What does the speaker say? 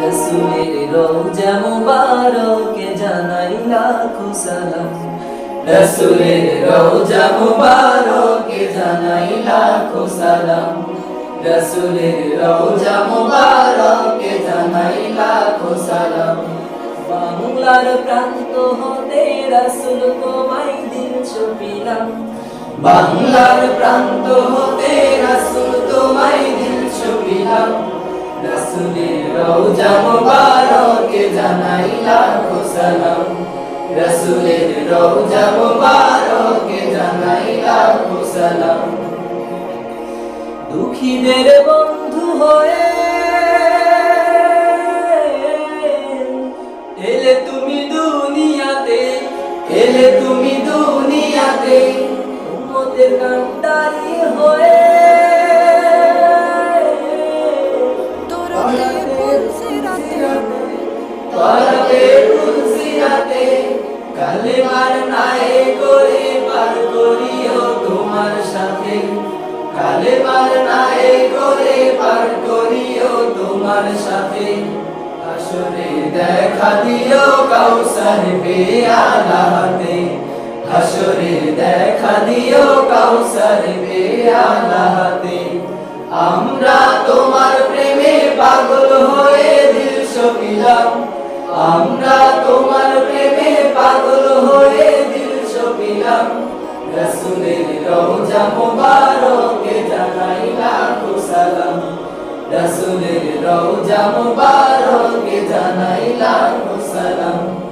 রসুলের রোজা মুবারকে জানাই লাখো রসুলের রোজা মুবারকে জানাই লাখো রসুলের রোজা মুবারকে জানাই লাখো বাংলার প্রান্ত হতে রসুল তোমায় দিল ছপিলাম। বাংলার প্রান্ত হতে রসুল তোমায় দুঃখীদের বন্ধু হয়ে তুমি দুনিয়াতে এলে তুমি দুনিয়াতে। উম্মতের হয়ে কালেমার দেখা দিও কাউসার কাউসার বেয়ালাতে আমরা তোমার আমরা তোমার প্রেমে পাগল হয়ে দিল ছবিলাম রসুলের রওজা মুবারকে জানাই লাখো সালাম। রসুলের রওজা মুবারকে জানাই লাখো সালাম।